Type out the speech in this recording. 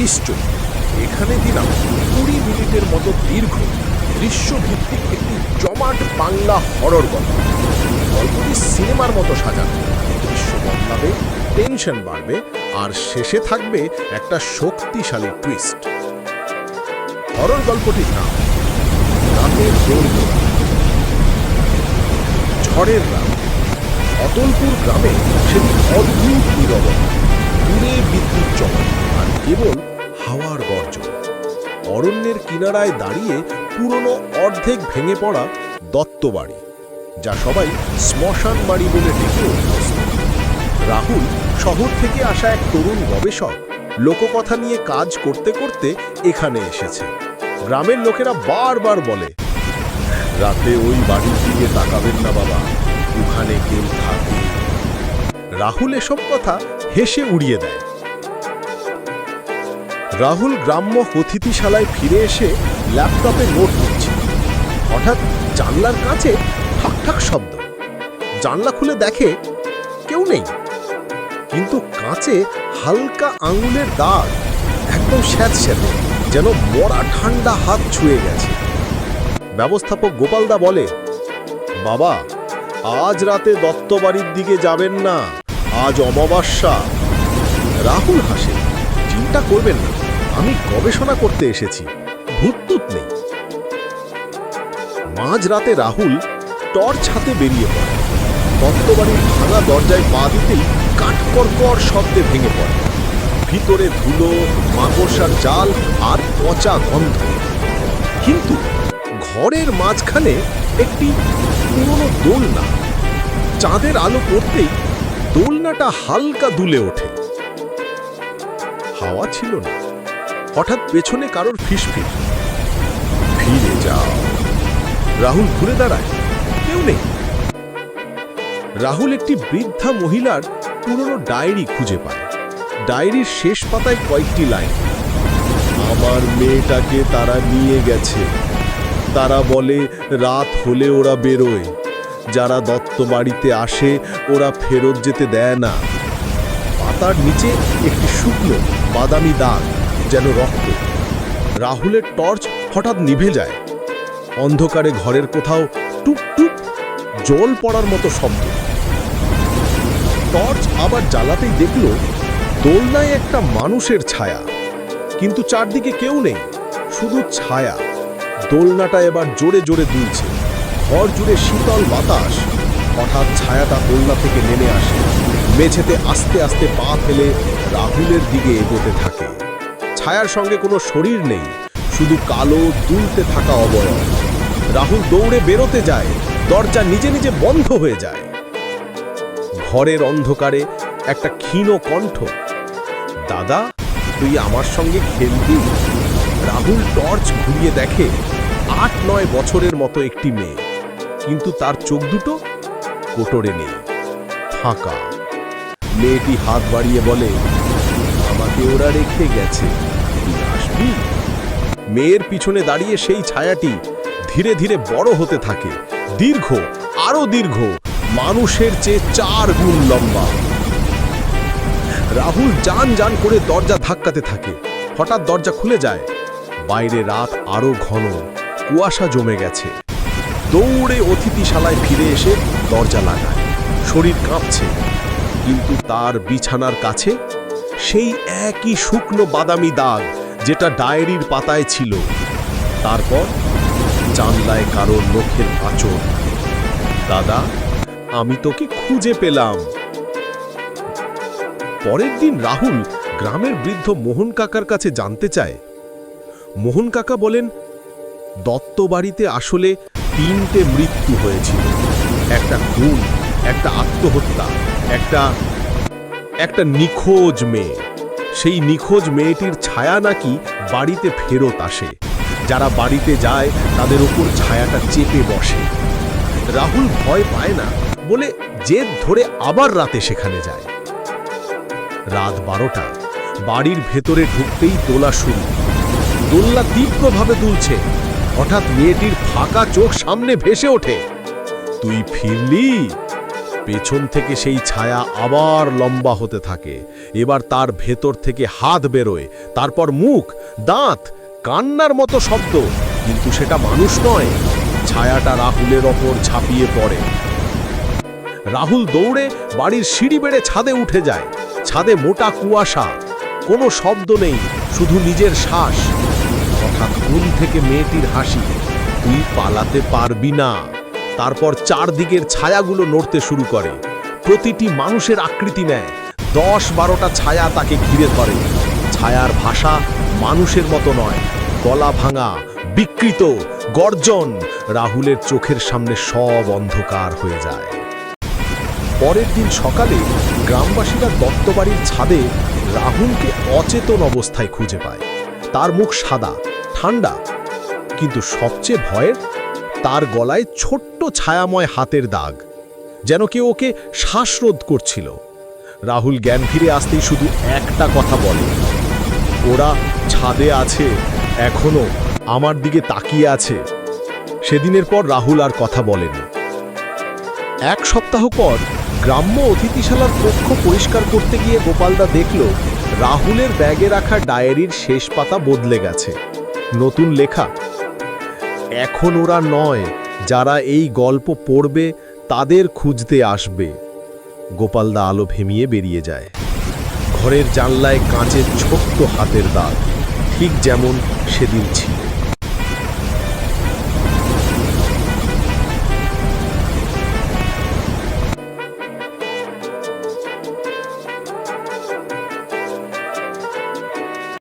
নিশ্চয়ই। এখানে দিলাম কুড়ি মিনিটের মতো দীর্ঘ দৃশ্যভিত্তিক একটি জমাট বাংলা হরর গল্প। গল্পটি সিনেমার মতো সাজানো। দৃশ্য বদলাবে টেনশন বাড়বে, আর শেষে থাকবে একটা শক্তিশালী টুইস্ট হরর গল্পটির নাম রাতের ঝড়ের রাত, অতলপুর গ্রামে সেদিন অদ্ভুত নীরবতা। দূরে বিদ্যুৎ চমক আর কেবল হাওয়ার গর্জন। অরণ্যের কিনারায় দাঁড়িয়ে পুরনো অর্ধেক ভেঙে পড়া দত্ত বাড়ি, যা সবাই শ্মশান বাড়ি বলে ডেকে রাহুল শহর থেকে আসা এক তরুণ গবেষক লোককথা নিয়ে কাজ করতে করতে এখানে এসেছে। গ্রামের লোকেরা বারবার বলে, রাতে ওই বাড়ির দিকে তাকাবেন না বাবা, ওখানে কেউ থাকে রাহুল এসব কথা হেসে উড়িয়ে দেয়। রাহুল গ্রাম্য অতিথিশালায় ফিরে এসে ল্যাপটপে নোট নিচ্ছে। হঠাৎ জানলার কাছে ঠাক ঠাক শব্দ। জানলা খুলে দেখে কেউ নেই। কিন্তু কাঁচে হালকা আঙুলের দাগ একদম স্যাঁতস্যাঁতে যেন মরা ঠান্ডা হাত ছুঁয়ে গেছে। ব্যবস্থাপক গোপালদা বলে, বাবা, আজ রাতে দত্ত বাড়ির দিকে যাবেন না। আজ অমাবস্যা। রাহুল হাসে, চিন্তা করবেন না, আমি গবেষণা করতে এসেছি ভূতটুত নেই। মাঝ রাতে রাহুল টর্চ হাতে বেরিয়ে পড়ে। দত্তবাড়ির ভাঙা দরজায় পা দিতেই কাঠকরকর শব্দে ভেঙে পড়ে। ভিতরে ধুলো, মাকড়সার জাল আর পচা গন্ধ। কিন্তু ঘরের মাঝখানে একটি পুরনো দোলনা। চাঁদের আলো পড়তেই দোলনাটা হালকা দুলে ওঠে। হাওয়া ছিল না। হঠাৎ পেছনে কারোর ফিসফিস। ফিরে যাও। রাহুল ঘুরে দাঁড়ায়। কেউ নেই। রাহুল একটি বৃদ্ধা মহিলার পুরনো ডায়েরি খুঁজে পায়। ডায়েরির শেষ পাতায় কয়েকটি লাইন। আমার মেয়েটাকে তারা নিয়ে গেছে। তারা বলে, রাত হলে ওরা বেরোয়। যারা দত্ত বাড়িতে আসে, ওরা ফেরত যেতে দেয় না। পাতার নিচে একটি শুকনো বাদামি দাগ যেন রক্ত। রাহুলের টর্চ হঠাৎ নিভে যায়। অন্ধকারে ঘরের কোথাও টুপ টুপ জল পড়ার মতো শব্দ। টর্চ আবার জ্বালাতেই দেখল, দোলনায় একটা মানুষের ছায়া। কিন্তু চারদিকে কেউ নেই, শুধু ছায়া। দোলনাটা এবার জোরে জোরে দুলছে। ঘর জুড়ে শীতল বাতাস। হঠাৎ ছায়াটা দোলনা থেকে নেমে আসে। মেঝেতে আস্তে আস্তে পা ফেলে রাহুলের দিকে এগোতে থাকে। ছায়ার সঙ্গে কোনো শরীর নেই, শুধু কালো, দুলতে থাকা অবয়ব। রাহুল দৌড়ে বেরোতে যায়, দরজা নিজে নিজে বন্ধ হয়ে যায়। ঘরের অন্ধকারে একটা ক্ষীণ কণ্ঠ, দাদা, তুই আমার সঙ্গে খেলবি? রাহুল টর্চ ঘুরিয়ে দেখে, আট নয় বছরের মতো একটি মেয়ে। কিন্তু তার চোখ দুটো কোটরে নেই, ফাঁকা। মেয়েটি হাত বাড়িয়ে বলে, আমাকে ওরা রেখে গেছে। আসবি? মেয়ের পিছনে দাঁড়িয়ে সেই ছায়াটি ধীরে ধীরে বড় হতে থাকে, দীর্ঘ, আরও দীর্ঘ, মানুষের চেয়ে চার গুণ লম্বা। রাহুল জান জান করে দরজা ধাক্কাতে থাকে। হঠাৎ দরজা খুলে যায়। বাইরে রাত আরও ঘন, কুয়াশা জমে গেছে। দৌড়ে অতিথিশালায় ফিরে এসে দরজা লাগায়। শরীর কাঁপছে। কিন্তু তার বিছানার কাছে সেই একই শুকনো বাদামি দাগ যেটা ডায়েরির পাতায় ছিল। তারপর জানলায় কারোর নখের আচর দাদা, আমি তোকে খুঁজে পেলাম। পরের দিন রাহুল গ্রামের বৃদ্ধ মোহন কাকার কাছে জানতে চায়। মোহন কাকা বলেন, দত্ত বাড়িতে আসলে তিনটে মৃত্যু হয়েছিল। একটা খুন, একটা আত্মহত্যা, একটা একটা নিখোঁজ মেয়ে। সেই নিখোঁজ মেয়েটির ছায়া নাকি বাড়িতে ফেরত আসে। যারা বাড়িতে যায়, তাদের ওপর ছায়াটা চেপে বসে। রাহুল ভয় পায় না, বলে জেদ ধরে আবার রাতে সেখানে যায়। রাত বারোটা, বাড়ির ভেতরে ঢুকতেই দোলা শুরু। দোল্লা তীব্রভাবে দুলছে। হঠাৎ মেয়েটির ফাঁকা চোখ সামনে ভেসে ওঠে। তুই ফিরলি? পেছন থেকে সেই ছায়া আবার লম্বা হতে থাকে। এবার তার ভেতর থেকে হাত বেরোয়। তারপর মুখ, দাঁত, কান্নার মতো শব্দ। কিন্তু সেটা মানুষ নয়। ছায়াটা রাহুলের ওপর ঝাঁপিয়ে পড়ে। রাহুল দৌড়ে বাড়ির সিঁড়ি বেড়ে ছাদে উঠে যায়। ছাদে মোটা কুয়াশা। কোনো শব্দ নেই, শুধু নিজের শ্বাস। ঘুম থেকে মেয়েটির হাসি। তুই পালাতে পারবি না। তারপর চারদিকের ছায়াগুলো নড়তে শুরু করে। প্রতিটি মানুষের আকৃতি নেয়। দশ বারোটা ছায়া তাকে ঘিরে ধরে। ছায়ার ভাষা মানুষের মতো নয়, গলা ভাঙা, বিকৃত, গর্জন রাহুলের চোখের সামনে সব অন্ধকার হয়ে যায়। পরের দিন সকালে গ্রামবাসীরা দত্তবাড়ির ছাদে রাহুলকে অচেতন অবস্থায় খুঁজে পায়। তার মুখ সাদা ঠান্ডা, কিন্তু সবচেয়ে ভয়ের তার গলায় ছোট্ট ছায়াময় হাতের দাগ, যেন কেউ ওকে শ্বাসরোধ করছিল। রাহুল জ্ঞান ফিরে আসতেই শুধু একটা কথা বলে, ওরা ছাদে আছে, এখনও আমার দিকে তাকিয়ে আছে। সেদিনের পর রাহুল আর কথা বলেনি। এক সপ্তাহ পর গ্রাম্য অতিথিশালার কক্ষ পরিষ্কার করতে গিয়ে গোপালদা দেখল, রাহুলের ব্যাগে রাখা ডায়েরির শেষ পাতা বদলে গেছে। নতুন লেখা। এখন ওরা নয়, যারা এই গল্প পড়বে, তাদের খুঁজতে আসবে। গোপালদা আলো ভেমিয়ে বেরিয়ে যায়। ঘরের জানলায় কাঁচের ছোট্ট হাতের দাগ, ঠিক যেমন সেদিন ছিল।